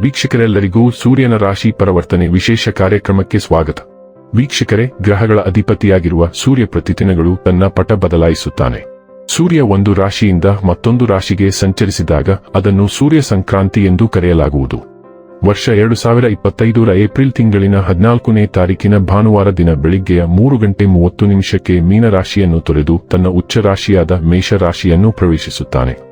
ವೀಕ್ಷಕರೆಲ್ಲರಿಗೂ ಸೂರ್ಯನ ರಾಶಿ ಪರಿವರ್ತನೆ ವಿಶೇಷ ಕಾರ್ಯಕ್ರಮಕ್ಕೆ ಸ್ವಾಗತ. ವೀಕ್ಷಕರೇ, ಗ್ರಹಗಳ ಅಧಿಪತಿಯಾಗಿರುವ ಸೂರ್ಯ ಪ್ರತಿದಿನಗಳು ತನ್ನ ಪಟ ಬದಲಾಯಿಸುತ್ತಾನೆ. ಸೂರ್ಯ ಒಂದು ರಾಶಿಯಿಂದ ಮತ್ತೊಂದು ರಾಶಿಗೆ ಸಂಚರಿಸಿದಾಗ ಅದನ್ನು ಸೂರ್ಯ ಸಂಕ್ರಾಂತಿ ಎಂದು ಕರೆಯಲಾಗುವುದು. ವರ್ಷ ಎರಡು ಸಾವಿರ ಇಪ್ಪತ್ತೈದರ ಏಪ್ರಿಲ್ ತಿಂಗಳಿನ ಹದಿನಾಲ್ಕನೇ ತಾರೀಕಿನ ಭಾನುವಾರ ದಿನ ಬೆಳಿಗ್ಗೆಯ ಮೂರು ಗಂಟೆ ಮೂವತ್ತು ನಿಮಿಷಕ್ಕೆ ಮೀನರಾಶಿಯನ್ನು ತೊರೆದು ತನ್ನ ಉಚ್ಚ ರಾಶಿಯಾದ ಮೇಷರಾಶಿಯನ್ನು ಪ್ರವೇಶಿಸುತ್ತಾನೆ.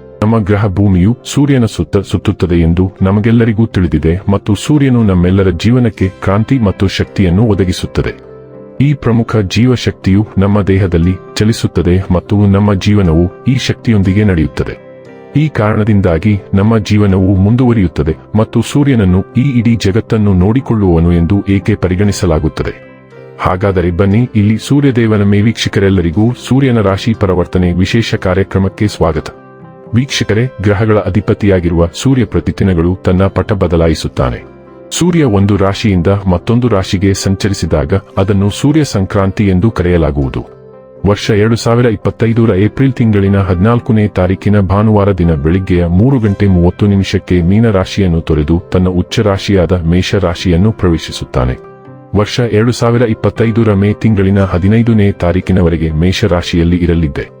ನಮ್ಮ ಗ್ರಹ ಭೂಮಿಯು ಸೂರ್ಯನ ಸುತ್ತ ಸುತ್ತುತ್ತದೆ ಎಂದು ನಮಗೆಲ್ಲರಿಗೂ ತಿಳಿದಿದೆ ಮತ್ತು ಸೂರ್ಯನು ನಮ್ಮೆಲ್ಲರ ಜೀವನಕ್ಕೆ ಕ್ರಾಂತಿ ಮತ್ತು ಶಕ್ತಿಯನ್ನು ಒದಗಿಸುತ್ತದೆ. ಈ ಪ್ರಮುಖ ಜೀವಶಕ್ತಿಯು ನಮ್ಮ ದೇಹದಲ್ಲಿ ಚಲಿಸುತ್ತದೆ ಮತ್ತು ನಮ್ಮ ಜೀವನವು ಈ ಶಕ್ತಿಯೊಂದಿಗೆ ನಡೆಯುತ್ತದೆ. ಈ ಕಾರಣದಿಂದಾಗಿ ನಮ್ಮ ಜೀವನವು ಮುಂದುವರಿಯುತ್ತದೆ ಮತ್ತು ಸೂರ್ಯನನ್ನು ಈ ಇಡೀ ಜಗತ್ತನ್ನು ನೋಡಿಕೊಳ್ಳುವವನು ಎಂದು ಏಕೆ ಪರಿಗಣಿಸಲಾಗುತ್ತದೆ. ಹಾಗಾದರೆ ಬನ್ನಿ, ಇಲ್ಲಿ ಸೂರ್ಯದೇವನ ಮೇವೀಕ್ಷಕರೆಲ್ಲರಿಗೂ ಸೂರ್ಯನ ರಾಶಿ ಪರಿವರ್ತನೆ ವಿಶೇಷ ಕಾರ್ಯಕ್ರಮಕ್ಕೆ ಸ್ವಾಗತ. ವೀಕ್ಷಕರೇ, ಗ್ರಹಗಳ ಅಧಿಪತಿಯಾಗಿರುವ ಸೂರ್ಯ ಪ್ರತಿದಿನಗಳು ತನ್ನ ಪಟ ಬದಲಾಯಿಸುತ್ತಾನೆ. ಸೂರ್ಯ ಒಂದು ರಾಶಿಯಿಂದ ಮತ್ತೊಂದು ರಾಶಿಗೆ ಸಂಚರಿಸಿದಾಗ ಅದನ್ನು ಸೂರ್ಯ ಸಂಕ್ರಾಂತಿ ಎಂದು ಕರೆಯಲಾಗುವುದು. ವರ್ಷ ಎರಡು ಸಾವಿರ ಇಪ್ಪತ್ತೈದರ ಏಪ್ರಿಲ್ ತಿಂಗಳಿನ ಹದಿನಾಲ್ಕನೇ ತಾರೀಕಿನ ಭಾನುವಾರ ದಿನ ಬೆಳಿಗ್ಗೆಯ ಮೂರು ಗಂಟೆ ಮೂವತ್ತು ನಿಮಿಷಕ್ಕೆ ಮೀನರಾಶಿಯನ್ನು ತೊರೆದು ತನ್ನ ಉಚ್ಚ ರಾಶಿಯಾದ ಮೇಷರಾಶಿಯನ್ನು ಪ್ರವೇಶಿಸುತ್ತಾನೆ. ವರ್ಷ ಎರಡು ಸಾವಿರ ಇಪ್ಪತ್ತೈದರ ಮೇ ತಿಂಗಳಿನ ಹದಿನೈದನೇ ತಾರೀಕಿನವರೆಗೆ ಮೇಷರಾಶಿಯಲ್ಲಿ ಇರಲಿದ್ದೆ.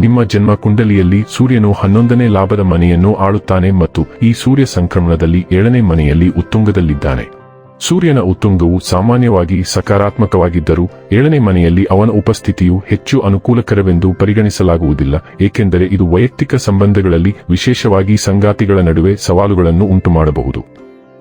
ನಿಮ್ಮ ಜನ್ಮ ಕುಂಡಲಿಯಲ್ಲಿ ಸೂರ್ಯನು ಹನ್ನೊಂದನೇ ಲಾಭದ ಮನೆಯನ್ನು ಆಳುತ್ತಾನೆ ಮತ್ತು ಈ ಸೂರ್ಯ ಸಂಕ್ರಮಣದಲ್ಲಿ ಏಳನೇ ಮನೆಯಲ್ಲಿ ಉತ್ತುಂಗದಲ್ಲಿದ್ದಾನೆ. ಸೂರ್ಯನ ಉತ್ತುಂಗವು ಸಾಮಾನ್ಯವಾಗಿ ಸಕಾರಾತ್ಮಕವಾಗಿದ್ದರೂ ಏಳನೇ ಮನೆಯಲ್ಲಿ ಅವನ ಉಪಸ್ಥಿತಿಯು ಹೆಚ್ಚು ಅನುಕೂಲಕರವೆಂದು ಪರಿಗಣಿಸಲಾಗುವುದಿಲ್ಲ, ಏಕೆಂದರೆ ಇದು ವೈಯಕ್ತಿಕ ಸಂಬಂಧಗಳಲ್ಲಿ ವಿಶೇಷವಾಗಿ ಸಂಗಾತಿಗಳ ನಡುವೆ ಸವಾಲುಗಳನ್ನು ಉಂಟುಮಾಡಬಹುದು.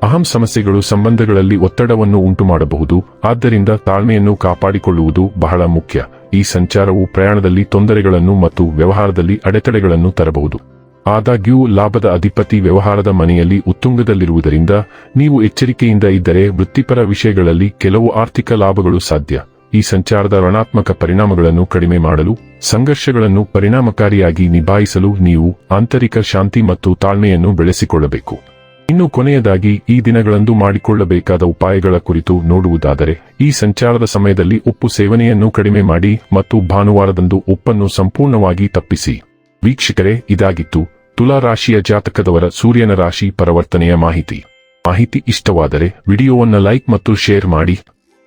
ಅಹಂ ಸಮಸ್ಯೆಗಳು ಸಂಬಂಧಗಳಲ್ಲಿ ಒತ್ತಡವನ್ನು ಉಂಟುಮಾಡಬಹುದು, ಆದ್ದರಿಂದ ತಾಳ್ಮೆಯನ್ನು ಕಾಪಾಡಿಕೊಳ್ಳುವುದು ಬಹಳ ಮುಖ್ಯ. ಈ ಸಂಚಾರವು ಪ್ರಯಾಣದಲ್ಲಿ ತೊಂದರೆಗಳನ್ನು ಮತ್ತು ವ್ಯವಹಾರದಲ್ಲಿ ಅಡೆತಡೆಗಳನ್ನು ತರಬಹುದು. ಆದಾಗ್ಯೂ, ಲಾಭದ ಅಧಿಪತಿ ವ್ಯವಹಾರದ ಮನೆಯಲ್ಲಿ ಉತ್ತುಂಗದಲ್ಲಿರುವುದರಿಂದ ನೀವು ಎಚ್ಚರಿಕೆಯಿಂದ ಇದ್ದರೆ ವೃತ್ತಿಪರ ವಿಷಯಗಳಲ್ಲಿ ಕೆಲವು ಆರ್ಥಿಕ ಲಾಭಗಳು ಸಾಧ್ಯ. ಈ ಸಂಚಾರದ ಋಣಾತ್ಮಕ ಪರಿಣಾಮಗಳನ್ನು ಕಡಿಮೆ ಮಾಡಲು, ಸಂಘರ್ಷಗಳನ್ನು ಪರಿಣಾಮಕಾರಿಯಾಗಿ ನಿಭಾಯಿಸಲು ನೀವು ಆಂತರಿಕ ಶಾಂತಿ ಮತ್ತು ತಾಳ್ಮೆಯನ್ನು ಬೆಳೆಸಿಕೊಳ್ಳಬೇಕು. ಇನ್ನು ಕೊನೆಯದಾಗಿ ಈ ದಿನಗಳಂದು ಮಾಡಿಕೊಳ್ಳಬೇಕಾದ ಉಪಾಯಗಳ ಕುರಿತು ನೋಡುವುದಾದರೆ, ಈ ಸಂಚಾರದ ಸಮಯದಲ್ಲಿ ಉಪ್ಪು ಸೇವನೆಯನ್ನು ಕಡಿಮೆ ಮಾಡಿ ಮತ್ತು ಭಾನುವಾರದಂದು ಉಪ್ಪನ್ನು ಸಂಪೂರ್ಣವಾಗಿ ತಪ್ಪಿಸಿ. ವೀಕ್ಷಕರೇ, ಇದಾಗಿತ್ತು ತುಲಾ ರಾಶಿಯ ಜಾತಕದವರ ಸೂರ್ಯನ ರಾಶಿ ಪರಿವರ್ತನೆಯ ಮಾಹಿತಿ. ಮಾಹಿತಿ ಇಷ್ಟವಾದರೆ ವಿಡಿಯೋವನ್ನು ಲೈಕ್ ಮತ್ತು ಶೇರ್ ಮಾಡಿ.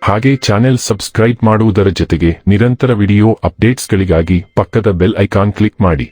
ಹಾಗೆ ಚಾನೆಲ್ ಸಬ್ಸ್ಕ್ರೈಬ್ ಮಾಡುವುದರ ಜೊತೆಗೆ ನಿರಂತರ ವಿಡಿಯೋ ಅಪ್ಡೇಟ್ಸ್ಗಳಿಗಾಗಿ ಪಕ್ಕದ ಬೆಲ್ ಐಕಾನ್ ಕ್ಲಿಕ್ ಮಾಡಿ.